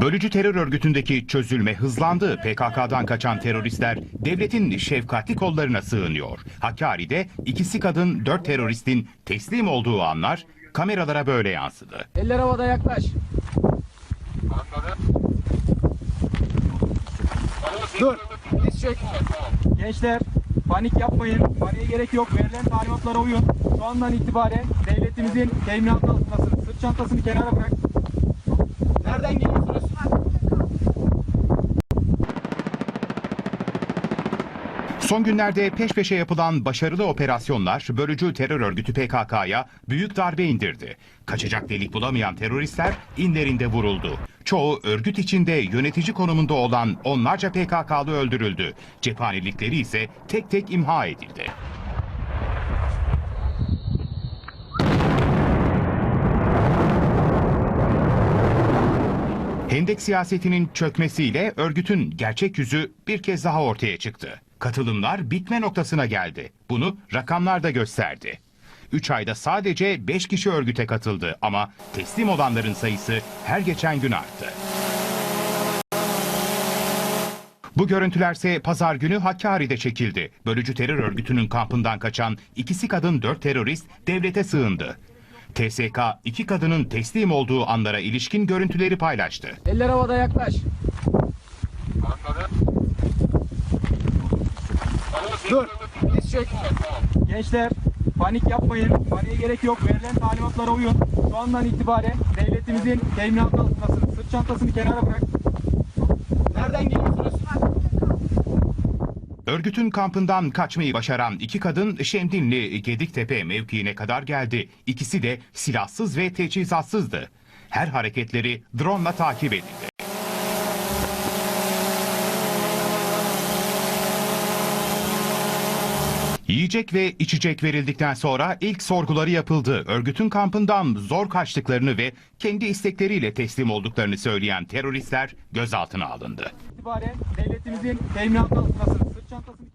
Bölücü terör örgütündeki çözülme hızlandı. PKK'dan kaçan teröristler devletin şefkatli kollarına sığınıyor. Hakkari'de ikisi kadın dört teröristin teslim olduğu anlar kameralara böyle yansıdı. Eller havada yaklaş. Dur. Diz çök. Gençler panik yapmayın. Paniğe gerek yok. Verilen talimatlara uyun. Şu andan itibaren devletimizin teminat altındasınız. Sırt çantasını kenara bırak. Nereden geliyorsunuz? Son günlerde peş peşe yapılan başarılı operasyonlar bölücü terör örgütü PKK'ya büyük darbe indirdi. Kaçacak delik bulamayan teröristler inlerinde vuruldu. Çoğu örgüt içinde yönetici konumunda olan onlarca PKK'lı öldürüldü. Cephanelikleri ise tek tek imha edildi. Hendek siyasetinin çökmesiyle örgütün gerçek yüzü bir kez daha ortaya çıktı. Katılımlar bitme noktasına geldi. Bunu rakamlar da gösterdi. 3 ayda sadece 5 kişi örgüte katıldı ama teslim olanların sayısı her geçen gün arttı. Bu görüntülerse pazar günü Hakkari'de çekildi. Bölücü terör örgütünün kampından kaçan ikisi kadın dört terörist devlete sığındı. TSK iki kadının teslim olduğu anlara ilişkin görüntüleri paylaştı. Eller havada yaklaş. Dur. Diz çök. Gençler panik yapmayın. Paniğe gerek yok. Verilen talimatlara uyun. Şu andan itibaren devletimizin teminat altındasınız. Sırt çantasını kenara bırak. Nereden geliyorsunuz? Örgütün kampından kaçmayı başaran iki kadın Şemdinli Gediktepe mevkiine kadar geldi. İkisi de silahsız ve teçhizatsızdı. Her hareketleri drone takip edildi. Yiyecek ve içecek verildikten sonra ilk sorguları yapıldı. Örgütün kampından zor kaçtıklarını ve kendi istekleriyle teslim olduklarını söyleyen teröristler gözaltına alındı. itibaren devletimizin teminat altındasınız. Sırt çantasını